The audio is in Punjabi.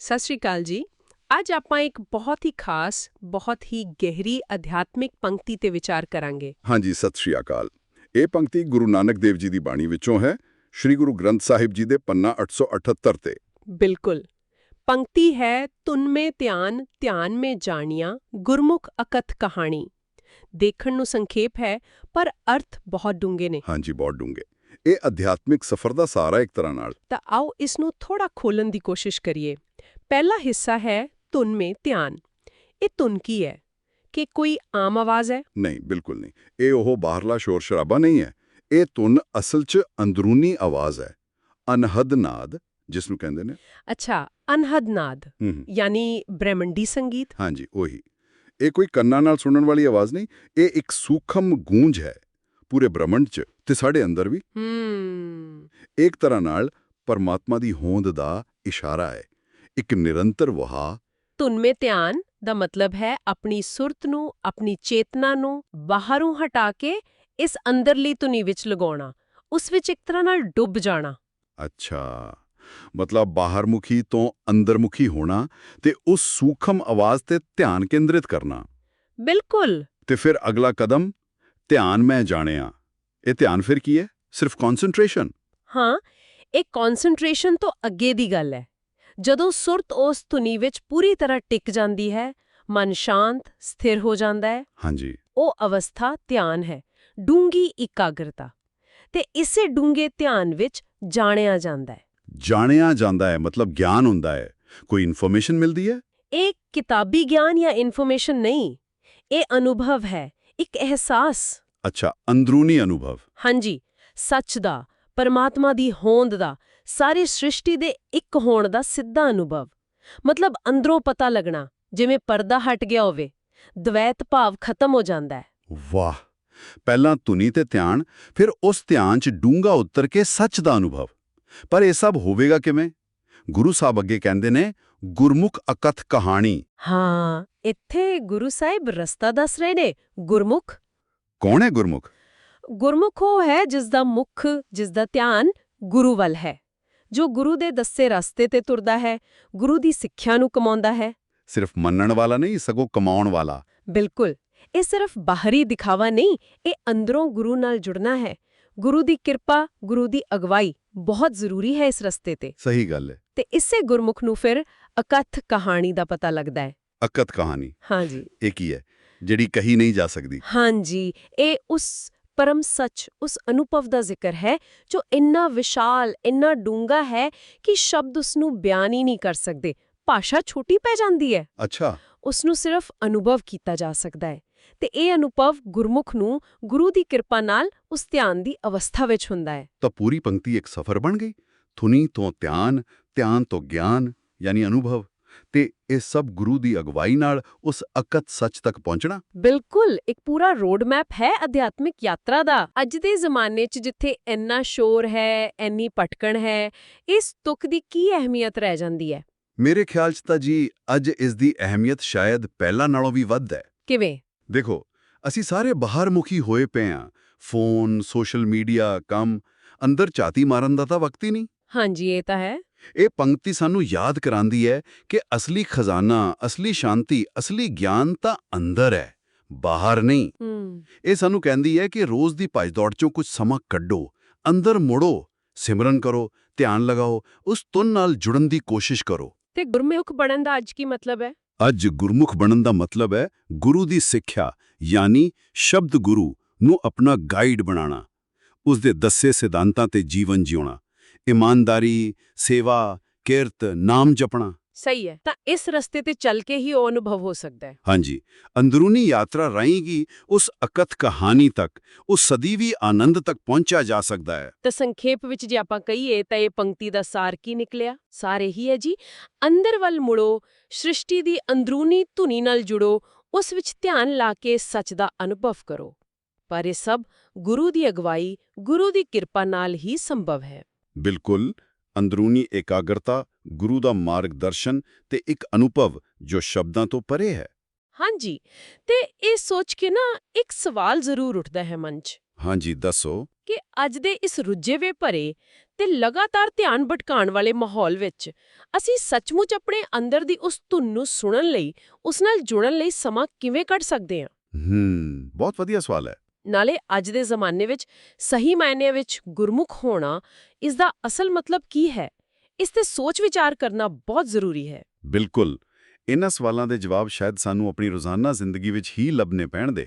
ਸਤਿ ਸ਼੍ਰੀ ਅਕਾਲ ਜੀ। ਅੱਜ ਆਪਾਂ ਇੱਕ ਬਹੁਤ ਹੀ ਖਾਸ ਬਹੁਤ ਹੀ ਗਹਿਰੀ ਅਧਿਆਤਮਿਕ ਪੰਕਤੀ ਤੇ ਵਿਚਾਰ ਕਰਾਂਗੇ। ਹਾਂਜੀ ਸਤਿ ਸ਼੍ਰੀ ਅਕਾਲ। ਇਹ ਪੰਕਤੀ ਗੁਰੂ ਨਾਨਕ ਦੇਵ ਜੀ ਦੀ ਬਾਣੀ ਵਿੱਚੋਂ ਹੈ ਸ੍ਰੀ ਗੁਰੂ ਗ੍ਰੰਥ ਸਾਹਿਬ ਜੀ ਦੇ ਪੰਨਾ 878 ਤੇ। ਬਿਲਕੁਲ। ਪੰਕਤੀ ਹੈ ਤੁਨ ਮੇ ਧਿਆਨ ਧਿਆਨ ਮੇ ਜਾਣੀਆਂ ਗੁਰਮੁਖ ਅਕਥ ਕਹਾਣੀ। ਦੇਖਣ ਨੂੰ ਸੰਖੇਪ ਹੈ ਪਰ ਅਰਥ ਬਹੁਤ ਡੂੰਘੇ ਨੇ। ਹਾਂਜੀ ਬਹੁਤ ਡੂੰਘੇ। ਇਹ ਅਧਿਆਤਮਿਕ ਸਫ਼ਰ ਦਾ ਸਾਰਾ ਇੱਕ ਤਰ੍ਹਾਂ ਨਾਲ। ਤਾਂ ਆਓ ਇਸ ਨੂੰ ਥੋੜਾ ਖੋਲਣ ਦੀ ਕੋਸ਼ਿਸ਼ ਕਰੀਏ। ਪਹਿਲਾ ਹਿੱਸਾ ਹੈ ਤੁਨ ਮੇ ਧਿਆਨ। ਇਹ ਤੁਨ ਕੀ ਹੈ? ਕਿ ਕੋਈ ਆਮ ਆਵਾਜ਼ ਹੈ? ਨਹੀਂ ਬਿਲਕੁਲ ਨਹੀਂ। ਇਹ ਉਹ ਬਾਹਰਲਾ ਸ਼ੋਰ ਸ਼ਰਾਬਾ ਨਹੀਂ ਹੈ। ਇਹ ਧੁਨ ਅਸਲ 'ਚ ਅੰਦਰੂਨੀ ਆਵਾਜ਼ ਹੈ। ਅਨਹਦ ਨਾਦ ਜਿਸ ਨੂੰ ਕਹਿੰਦੇ ਨੇ। ਅੱਛਾ ਅਨਹਦ ਨਾਦ ਯਾਨੀ ਬ੍ਰਹਮੰਡੀ ਸੰਗੀਤ। ਹਾਂਜੀ ਉਹੀ। ਇਹ ਕੋਈ ਕੰਨਾਂ ਨਾਲ ਸੁਣਨ ਵਾਲੀ ਆਵਾਜ਼ ਨਹੀਂ। ਇਹ ਇੱਕ ਸੂਖਮ ਗੂੰਜ ਹੈ। ਪੂਰੇ ਬ੍ਰਹਮੰਡ 'ਚ ਤੇ ਸਾਡੇ ਅੰਦਰ ਵੀ। ਹੂੰ। ਇੱਕ ਤਰ੍ਹਾਂ ਨਾਲ ਪਰਮਾਤਮਾ ਦੀ ਹੋਂਦ ਦਾ ਇਸ਼ਾਰਾ ਹੈ। ਇੱਕ ਨਿਰੰਤਰ ਵਹਾ। ਧੁਨ ਮੇ ਧਿਆਨ ਦਾ ਮਤਲਬ ਹੈ ਆਪਣੀ ਸੁਰਤ ਨੂੰ ਆਪਣੀ ਚੇਤਨਾ ਨੂੰ ਬਾਹਰੋਂ ਹਟਾ ਕੇ ਇਸ ਅੰਦਰਲੀ ਧੁਨੀ ਵਿੱਚ ਲਗਾਉਣਾ ਉਸ ਵਿੱਚ ਇੱਕ ਤਰ੍ਹਾਂ ਨਾਲ ਡੁੱਬ ਜਾਣਾ। ਅੱਛਾ। ਮਤਲਬ ਬਾਹਰਮੁਖੀ ਤੋਂ ਅੰਦਰਮੁਖੀ ਹੋਣਾ ਤੇ ਉਸ ਸੂਖਮ ਆਵਾਜ਼ ਤੇ ਧਿਆਨ ਕੇਂਦਰਿਤ ਕਰਨਾ। ਬਿਲਕੁਲ। ਤੇ ਫਿਰ ਅਗਲਾ ਕਦਮ ਧਿਆਨ ਮੈਂ ਜਾਣਿਆ। ਇਹ ਧਿਆਨ ਫਿਰ ਕੀ ਹੈ? ਸਿਰਫ ਕਨਸੈਂਟ੍ਰੇਸ਼ਨ ਹਾਂ ਇਹ ਕਨਸੈਂਟ੍ਰੇਸ਼ਨ ਤੋਂ ਅੱਗੇ ਦੀ ਗੱਲ ਹੈ। ਜਦੋਂ ਸੁਰਤ ਉਸ ਧੁਨੀ ਵਿੱਚ ਪੂਰੀ ਤਰ੍ਹਾਂ ਟਿਕ ਜਾਂਦੀ ਹੈ ਮਨ ਸ਼ਾਂਤ ਸਥਿਰ ਹੋ ਜਾਂਦਾ ਹੈ। ਹਾਂਜੀ। ਉਹ ਅਵਸਥਾ ਧਿਆਨ ਹੈ ਡੂੰਗੀ ਇਕਾਗਰਤਾ। ਤੇ ਇਸੇ ਡੂੰਗੇ ਧਿਆਨ ਵਿੱਚ ਜਾਣਿਆ ਜਾਂਦਾ ਹੈ। ਜਾਣਿਆ ਜਾਂਦਾ ਹੈ ਮਤਲਬ ਗਿਆਨ ਹੁੰਦਾ ਹੈ। ਕੋਈ ਇਨਫੋਰਮੇਸ਼ਨ ਮਿਲਦੀ ਹੈ? ਇਹ ਕਿਤਾਬੀ ਗਿਆਨ ਜਾਂ ਇਨਫੋਰਮੇਸ਼ਨ ਨਹੀਂ ਇਹ ਅਨੁਭਵ ਹੈ। ਇੱਕ ਅਹਿਸਾਸ। ਅੱਛਾ ਅੰਦਰੂਨੀ ਅਨੁਭਵ। ਹਾਂਜੀ ਸੱਚ ਦਾ ਪਰਮਾਤਮਾ ਦੀ ਹੋਂਦ ਦਾ ਸਾਰੀ ਸ੍ਰਿਸ਼ਟੀ ਦੇ ਇੱਕ ਹੋਣ ਦਾ ਸਿੱਧਾ ਅਨੁਭਵ। ਮਤਲਬ ਅੰਦਰੋਂ ਪਤਾ ਲੱਗਣਾ ਜਿਵੇਂ ਪਰਦਾ ਹਟ ਗਿਆ ਹੋਵੇ ਦਵੈਤ ਭਾਵ ਖਤਮ ਹੋ ਜਾਂਦਾ ਹੈ। ਵਾਹ! ਪਹਿਲਾਂ ਧੁਨੀ ਤੇ ਧਿਆਨ ਫਿਰ ਉਸ ਧਿਆਨ 'ਚ ਡੂੰਗਾ ਉਤਰ ਕੇ ਸੱਚ ਦਾ ਅਨੁਭਵ। ਪਰ ਇਹ ਸਭ ਹੋਵੇਗਾ ਕਿਵੇਂ? ਗੁਰੂ ਸਾਹਿਬ ਅੱਗੇ ਕਹਿੰਦੇ ਨੇ ਗੁਰਮੁਖ ਅਕਥ ਕਹਾਣੀ। ਹਾਂ ਇੱਥੇ ਗੁਰੂ ਸਾਹਿਬ ਰਸਤਾ ਦੱਸ ਰਹੇ ਨੇ ਗੁਰਮੁਖ। ਕੌਣ ਹੈ ਗੁਰਮੁਖ? ਗੁਰਮੁਖ ਉਹ ਹੈ ਜਿਸ ਦਾ ਮੁਖ ਜਿਸ ਦਾ ਧਿਆਨ ਗੁਰੂ ਵੱਲ ਹੈ ਜੋ ਗੁਰੂ ਦੇ ਦੱਸੇ ਰਸਤੇ ਤੇ ਤੁਰਦਾ ਹੈ ਗੁਰੂ ਦੀ ਸਿੱਖਿਆ ਨੂੰ ਕਮਾਉਂਦਾ ਹੈ। ਸਿਰਫ ਮੰਨਣ ਵਾਲਾ ਨਹੀਂ ਸਗੋਂ ਕਮਾਉਣ ਵਾਲਾ। ਬਿਲਕੁਲ ਇਹ ਸਿਰਫ ਬਾਹਰੀ ਦਿਖਾਵਾ ਨਹੀਂ ਇਹ ਅੰਦਰੋਂ ਗੁਰੂ ਨਾਲ ਜੁੜਨਾ ਹੈ। ਗੁਰੂ ਦੀ ਕਿਰਪਾ ਗੁਰੂ ਦੀ ਅਗਵਾਈ ਬਹੁਤ ਜ਼ਰੂਰੀ ਹੈ ਇਸ ਰਸਤੇ ਤੇ। ਸਹੀ ਗੱਲ ਹੈ। ਤੇ ਇਸੇ ਗੁਰਮੁਖ ਨੂੰ ਫਿਰ ਅਕਥ ਕਹਾਣੀ ਦਾ ਪਤਾ ਲੱਗਦਾ ਹੈ। ਅਕਥ ਕਹਾਣੀ। ਹਾਂਜੀ ਇਹ ਕੀ ਹੈ? ਜਿਹੜੀ ਕਹੀ ਨਹੀਂ ਜਾ ਸਕਦੀ। ਹਾਂਜੀ ਇਹ ਉਸ ਪਰਮ ਸੱਚ ਉਸ ਅਨੁਭਵ ਦਾ ਜ਼ਿਕਰ ਹੈ ਜੋ ਇੰਨਾ ਵਿਸ਼ਾਲ ਇੰਨਾ ਡੂੰਗਾ ਹੈ ਕਿ ਸ਼ਬਦ ਉਸ ਨੂੰ ਬਿਆਨ ਹੀ ਨਹੀਂ ਕਰ ਸਕਦੇ। ਭਾਸ਼ਾ ਛੋਟੀ ਪੈ ਜਾਂਦੀ ਹੈ। ਅੱਛਾ। ਉਸ ਨੂੰ ਸਿਰਫ ਅਨੁਭਵ ਕੀਤਾ ਜਾ ਸਕਦਾ ਹੈ। ਤੇ ਇਹ ਅਨੁਭਵ ਗੁਰਮੁਖ ਨੂੰ ਗੁਰੂ ਦੀ ਕਿਰਪਾ ਨਾਲ ਉਸ ਧਿਆਨ ਦੀ ਅਵਸਥਾ ਵਿੱਚ ਹੁੰਦਾ ਹੈ। ਤਾਂ ਪੂਰੀ ਪੰਕਤੀ ਇੱਕ ਸਫ਼ਰ ਬਣ ਗਈ। ਧੁਨੀ ਤੋਂ ਧਿਆਨ ਧਿਆਨ ਤੋਂ ਗਿਆਨ ਯਾਨੀ ਅਨੁਭਵ। ਤੇ ਇਹ ਸਭ ਗੁਰੂ ਦੀ ਅਗਵਾਈ ਨਾਲ ਉਸ ਅਕਤ ਸੱਚ ਤੱਕ ਪਹੁੰਚਣਾ। ਬਿਲਕੁਲ ਇੱਕ ਪੂਰਾ ਰੋਡ ਮੈਪ ਹੈ ਅਧਿਆਤਮਿਕ ਯਾਤਰਾ ਦਾ। ਅੱਜ ਦੇ ਜ਼ਮਾਨੇ 'ਚ ਜਿੱਥੇ ਇੰਨਾ ਸ਼ੋਰ ਹੈ ਇੰਨੀ ਭਟਕਣ ਹੈ ਇਸ ਤੁਕ ਦੀ ਕੀ ਅਹਿਮੀਅਤ ਰਹਿ ਜਾਂਦੀ ਹੈ? ਮੇਰੇ ਖਿਆਲ 'ਚ ਤਾਂ ਜੀ ਅੱਜ ਇਸ ਦੀ ਅਹਿਮੀਅਤ ਸ਼ਾਇਦ ਪਹਿਲਾਂ ਨਾਲੋਂ ਵੀ ਵੱਧ ਹੈ। ਕਿਵੇਂ? ਦੇਖੋ ਅਸੀਂ ਸਾਰੇ ਬਾਹਰਮੁਖੀ ਹੋਏ ਪਏ ਹਾਂ ਫੋਨ ਸੋਸ਼ਲ ਮੀਡੀਆ ਕੰਮ ਅੰਦਰ ਝਾਤੀ ਮਾਰਨ ਦਾ ਤਾਂ ਵਕਤ ਹੀ ਨਹੀਂ। ਹਾਂਜੀ ਇਹ ਤਾਂ ਹੈ। ਇਹ ਪੰਕਤੀ ਸਾਨੂੰ ਯਾਦ ਕਰਾਂਦੀ ਹੈ ਕਿ ਅਸਲੀ ਖਜ਼ਾਨਾ ਅਸਲੀ ਸ਼ਾਂਤੀ ਅਸਲੀ ਗਿਆਨ ਤਾਂ ਅੰਦਰ ਹੈ ਬਾਹਰ ਨਹੀਂ। ਇਹ ਸਾਨੂੰ ਕਹਿੰਦੀ ਹੈ ਕਿ ਰੋਜ਼ ਦੀ ਭੱਜ-ਦੌੜ ਚੋਂ ਕੁਝ ਸਮਾਂ ਕੱਢੋ ਅੰਦਰ ਮੁੜੋ ਸਿਮਰਨ ਕਰੋ ਧਿਆਨ ਲਗਾਓ ਉਸ ਤੁਨ ਨਾਲ ਜੁੜਨ ਦੀ ਕੋਸ਼ਿਸ਼ ਕਰੋ। ਤੇ ਗੁਰਮੁਖ ਬਣਨ ਦਾ ਅੱਜ ਕੀ ਮਤਲਬ ਹੈ? ਅੱਜ ਗੁਰਮੁਖ ਬਣਨ ਦਾ ਮਤਲਬ ਹੈ ਗੁਰੂ ਦੀ ਸਿੱਖਿਆ, ਯਾਨੀ ਸ਼ਬਦ ਗੁਰੂ ਨੂੰ ਆਪਣਾ ਗਾਈਡ ਬਣਾਉਣਾ ਉਸ ਦੇ ਦੱਸੇ ਸਿਧਾਂਤਾਂ ਤੇ ਜੀਵਨ ਜਿਉਣਾ, ਇਮਾਨਦਾਰੀ, ਸੇਵਾ, ਕਿਰਤ, ਨਾਮ ਜਪਣਾ। ਸਹੀ ਹੈ ਤਾਂ ਇਸ ਰਸਤੇ ਤੇ ਚੱਲ ਕੇ ਹੀ ਉਹ ਅਨੁਭਵ ਹੋ ਸਕਦਾ ਹੈ। ਹਾਂਜੀ ਅੰਦਰੂਨੀ ਯਾਤਰਾ ਰਾਹੀਂ ਉਸ ਅਕਥ ਕਹਾਣੀ ਤੱਕ ਉਸ ਸਦੀਵੀ ਆਨੰਦ ਤੱਕ ਪਹੁੰਚਿਆ ਜਾ ਸਕਦਾ ਹੈ। ਤਾਂ ਸੰਖੇਪ ਵਿੱਚ ਜੇ ਆਪਾਂ ਕਹੀਏ ਤਾਂ ਇਹ ਪੰਕਤੀ ਦਾ ਸਾਰ ਕੀ ਨਿਕਲਿਆ? ਸਾਰ ਇਹੀ ਹੈ ਜੀ ਅੰਦਰ ਵੱਲ ਮੁੜੋ ਸ੍ਰਿਸ਼ਟੀ ਦੀ ਅੰਦਰੂਨੀ ਧੁਨੀ ਨਾਲ ਜੁੜੋ ਉਸ ਵਿੱਚ ਧਿਆਨ ਲਾ ਕੇ ਸੱਚ ਦਾ ਅਨੁਭਵ ਕਰੋ। ਪਰ ਇਹ ਸਭ ਗੁਰੂ ਦੀ ਅਗਵਾਈ ਗੁਰੂ ਦੀ ਕਿਰਪਾ ਨਾਲ ਹੀ ਸੰਭਵ ਹੈ। ਬਿਲਕੁਲ ਅੰਦਰੂਨੀ ਇਕਾਗਰਤਾ ਗੁਰੂ ਦਾ ਮਾਰਗਦਰਸ਼ਨ ਤੇ ਇੱਕ ਅਨੁਭਵ ਜੋ ਸ਼ਬਦਾਂ ਤੋਂ ਪਰੇ ਹੈ। ਹਾਂਜੀ ਤੇ ਇਹ ਸੋਚ ਕੇ ਨਾ ਇੱਕ ਸਵਾਲ ਜ਼ਰੂਰ ਉੱਠਦਾ ਹੈ ਮਨ 'ਚ। ਹਾਂਜੀ ਦੱਸੋ। ਕਿ ਅੱਜ ਦੇ ਇਸ ਰੁੱਝੇਵੇਂ ਭਰੇ ਤੇ ਲਗਾਤਾਰ ਧਿਆਨ ਭਟਕਾਉਣ ਵਾਲੇ ਮਾਹੌਲ ਵਿੱਚ ਅਸੀਂ ਸੱਚਮੁੱਚ ਆਪਣੇ ਅੰਦਰ ਦੀ ਉਸ ਧੁਨ ਨੂੰ ਸੁਣਨ ਲਈ ਉਸ ਨਾਲ ਜੁੜਨ ਲਈ ਸਮਾਂ ਕਿਵੇਂ ਕੱਢ ਸਕਦੇ ਹਾਂ? ਹੂੰ ਬਹੁਤ ਵਧੀਆ ਸਵਾਲ ਹੈ। ਨਾਲੇ ਅੱਜ ਦੇ ਜ਼ਮਾਨੇ ਵਿੱਚ ਸਹੀ ਮਾਇਨੇ ਵਿੱਚ ਗੁਰਮੁਖ ਹੋਣਾ ਇਸ ਦਾ ਅਸਲ ਮਤਲਬ ਕੀ ਹੈ? ਇਸ ਤੇ ਸੋਚ ਵਿਚਾਰ ਕਰਨਾ ਬਹੁਤ ਜ਼ਰੂਰੀ ਹੈ। ਬਿਲਕੁਲ। ਇਹਨਾਂ ਸਵਾਲਾਂ ਦੇ ਜਵਾਬ ਸ਼ਾਇਦ ਸਾਨੂੰ ਆਪਣੀ ਰੋਜ਼ਾਨਾ ਜ਼ਿੰਦਗੀ ਵਿੱਚ ਹੀ ਲੱਭਨੇ ਪੈਣਦੇ।